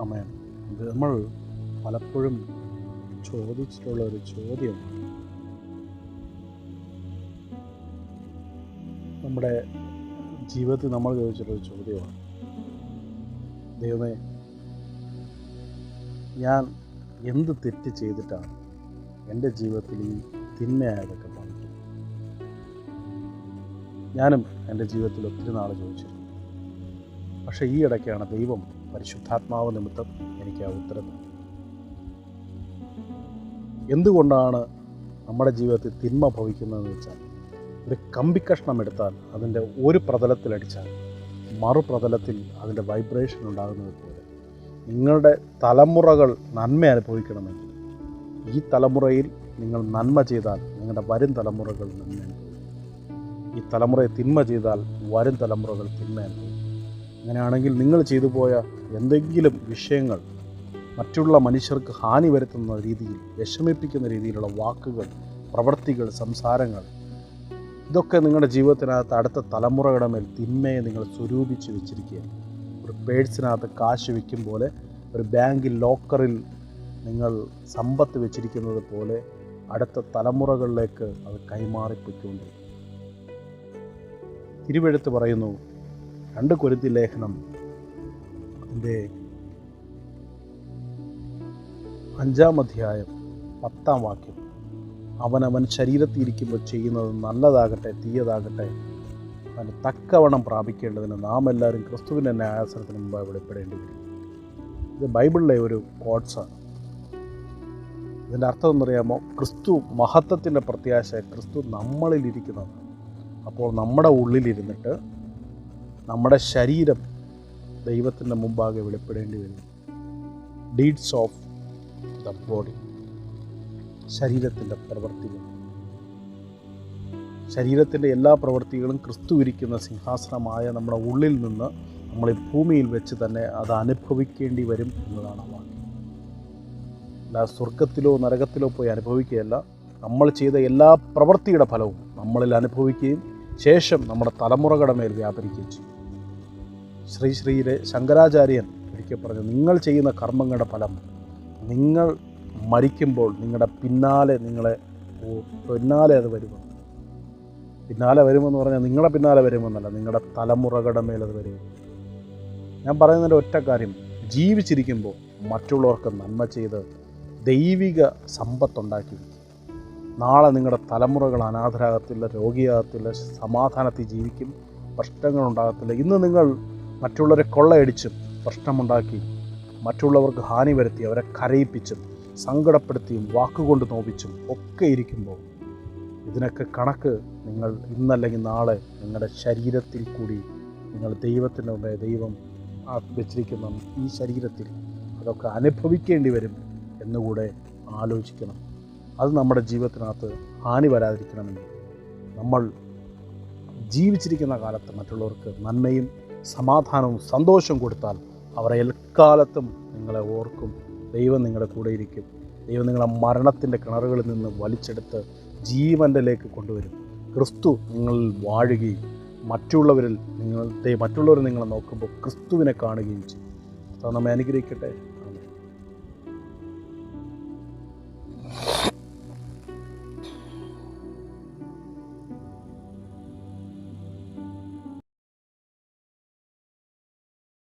അമ്മ ഇത് നമ്മൾ പലപ്പോഴും ചോദിച്ചിട്ടുള്ള ഒരു ചോദ്യമാണ്. നമ്മുടെ ജീവിതത്തിൽ നമ്മൾ ചോദിച്ചിട്ടുള്ള ചോദ്യമാണ്. ദൈവമേ ഞാൻ എന്ത് തെറ്റ് ചെയ്തിട്ടാണ് എന്റെ ജീവിതത്തിൽ ഈ തിന്മയായതൊക്കെ ഭവിക്കുന്നത് ഞാനും എന്റെ ജീവിതത്തിൽ ഒത്തിരി നാൾ ചോദിച്ചിരുന്നു പക്ഷേ ഈ ഇടയ്ക്കാണ് ദൈവം പരിശുദ്ധാത്മാവ് നിമിത്തം എനിക്ക് ആ ഉത്തരം നൽകി. എന്തുകൊണ്ടാണ് നമ്മുടെ ജീവിതത്തിൽ തിന്മ ഭവിക്കുന്നതെന്ന് വെച്ചാൽ ഒരു കമ്പിക്കഷ്ണം എടുത്താൽ അതിന്റെ ഒരു പ്രതലത്തിലടിച്ചാൽ മറുപ്രതലത്തിൽ അതിന്റെ വൈബ്രേഷൻ ഉണ്ടാകുന്നത് പോലെ നിങ്ങളുടെ തലമുറകൾ നന്മ അനുഭവിക്കണമെങ്കിൽ ഈ തലമുറയിൽ നിങ്ങൾ നന്മ ചെയ്താൽ നിങ്ങളുടെ വരും തലമുറകൾ നന്മ അനുഭവിക്കും. ഈ തലമുറയെ തിന്മ ചെയ്താൽ വരും തലമുറകൾ തിന്മ അനുഭവിക്കും. അങ്ങനെയാണെങ്കിൽ നിങ്ങൾ ചെയ്തു പോയ എന്തെങ്കിലും വിഷയങ്ങൾ മറ്റുള്ള മനുഷ്യർക്ക് ഹാനി വരുത്തുന്ന രീതിയിൽ വിഷമിപ്പിക്കുന്ന രീതിയിലുള്ള വാക്കുകൾ പ്രവൃത്തികൾ സംസാരങ്ങൾ ഇതൊക്കെ നിങ്ങളുടെ ജീവിതത്തിനകത്ത് അടുത്ത തലമുറയുടെ മേൽ തിന്മയെ നിങ്ങൾ സ്വരൂപിച്ച് വെച്ചിരിക്കുക ഒരു പേഴ്സിനകത്ത് കാശ് വയ്ക്കും പോലെ ഒരു ബാങ്കിൽ ലോക്കറിൽ നിങ്ങൾ സമ്പത്ത് വെച്ചിരിക്കുന്നത് പോലെ അടുത്ത തലമുറകളിലേക്ക് അത് കൈമാറിപ്പോയിക്കൊണ്ട് തിരുവെഴുത്ത് പറയുന്നു രണ്ട് കൊരുത്തി ലേഖനം. അതിന്റെ അഞ്ചാം അധ്യായം പത്താം വാക്യം. അവനവൻ ശരീരത്തിൽ ഇരിക്കുമ്പോൾ ചെയ്യുന്നത് നല്ലതാകട്ടെ തീയതാകട്ടെ. അവന് തക്കവണ്ണം പ്രാപിക്കേണ്ടതിന് നാം എല്ലാവരും ക്രിസ്തുവിന്റെ ന്യായാസനത്തിന് മുമ്പ് വെളിപ്പെടേണ്ടി വരും. ഇത് ബൈബിളിലെ ഒരു കോട്സാണ് ഇതിന്റെ അർത്ഥം എന്നറിയാമോ? ക്രിസ്തു മഹത്വത്തിന്റെ പ്രത്യാശ ക്രിസ്തു നമ്മളിലിരിക്കുന്നതാണ് അപ്പോൾ നമ്മുടെ ഉള്ളിലിരുന്നിട്ട് നമ്മുടെ ശരീരം ദൈവത്തിന്റെ മുമ്പാകെ വെളിപ്പെടേണ്ടി വരും. ഡീഡ്സ് ഓഫ് ദ ബോഡി ശരീരത്തിന്റെ പ്രവൃത്തികൾ ശരീരത്തിന്റെ എല്ലാ പ്രവൃത്തികളും ക്രിസ്തു ഇരിക്കുന്ന സിംഹാസനമായ നമ്മുടെ ഉള്ളിൽ നിന്ന് നമ്മൾ ഈ ഭൂമിയിൽ വെച്ച് തന്നെ അത് അനുഭവിക്കേണ്ടി വരും എന്നതാണ് വാക്യം. അല്ല സ്വർഗത്തിലോ നരകത്തിലോ പോയി അനുഭവിക്കുകയല്ല. നമ്മൾ ചെയ്ത എല്ലാ പ്രവൃത്തിയുടെ ഫലവും നമ്മളിൽ അനുഭവിക്കുകയും ശേഷം നമ്മുടെ തലമുറകളുടെ മേൽ വ്യാപരിക്കുകയും ചെയ്യും. ശ്രീ ശ്രീയിലെ ശങ്കരാചാര്യൻ ഒരിക്കൽ പറഞ്ഞു നിങ്ങൾ ചെയ്യുന്ന കർമ്മങ്ങളുടെ ഫലം നിങ്ങൾ മരിക്കുമ്പോൾ നിങ്ങളുടെ പിന്നാലെ നിങ്ങളെ പിന്നാലെ അത് വരുമെന്ന് പിന്നാലെ വരുമെന്ന് പറഞ്ഞാൽ നിങ്ങളുടെ പിന്നാലെ വരുമെന്നല്ല നിങ്ങളുടെ തലമുറകളുടെ മേൽ അത് വരും ഞാൻ പറയുന്നതിന്റെ ഒറ്റ കാര്യം ജീവിച്ചിരിക്കുമ്പോൾ മറ്റുള്ളവർക്ക് നന്മ ചെയ്ത് ദൈവിക സമ്പത്തുണ്ടാക്കി നാളെ നിങ്ങളുടെ തലമുറകൾ അനാഥരാകത്തില്ല രോഗിയാകത്തില്ല സമാധാനത്തിൽ ജീവിക്കും പ്രശ്നങ്ങൾ പ്രശ്നങ്ങളുണ്ടാകത്തില്ല. ഇന്ന് നിങ്ങൾ മറ്റുള്ളവരെ കൊള്ളയടിച്ചും പ്രശ്നമുണ്ടാക്കി മറ്റുള്ളവർക്ക് ഹാനി വരുത്തി അവരെ കരയിപ്പിച്ചും സങ്കടപ്പെടുത്തിയും വാക്കുകൊണ്ട് നോപിച്ചും ഒക്കെ ഇരിക്കുമ്പോൾ ഇതിനൊക്കെ കണക്ക് നിങ്ങൾ ഇന്നല്ലെങ്കിൽ നാളെ നിങ്ങളുടെ ശരീരത്തിൽ കൂടി നിങ്ങൾ ദൈവത്തിന്റെ മുമ്പേ ദൈവം വെച്ചിരിക്കുന്ന ഈ ശരീരത്തിൽ അതൊക്കെ അനുഭവിക്കേണ്ടി വരും എന്നുകൂടെ ആലോചിക്കണം. അത് നമ്മുടെ ജീവിതത്തിനകത്ത് ഹാനി വരാതിരിക്കണമെങ്കിൽ നമ്മൾ ജീവിച്ചിരിക്കുന്ന കാലത്ത് മറ്റുള്ളവർക്ക് നന്മയും സമാധാനവും സന്തോഷവും കൊടുത്താൽ അവർ എൽക്കാലത്തും നിങ്ങളെ ഓർക്കും. ദൈവം നിങ്ങളുടെ കൂടെ ഇരിക്കും. ദൈവം നിങ്ങളെ മരണത്തിന്റെ കിണറുകളിൽ നിന്ന് വലിച്ചെടുത്ത് ജീവന്റെലേക്ക് കൊണ്ടുവരും. ക്രിസ്തു നിങ്ങളിൽ വാഴുകയും മറ്റുള്ളവരിൽ നിങ്ങൾ മറ്റുള്ളവർ നിങ്ങളെ നോക്കുമ്പോൾ ക്രിസ്തുവിനെ കാണുകയും ചെയ്യും. അത് നമ്മെ അനുഗ്രഹിക്കട്ടെ.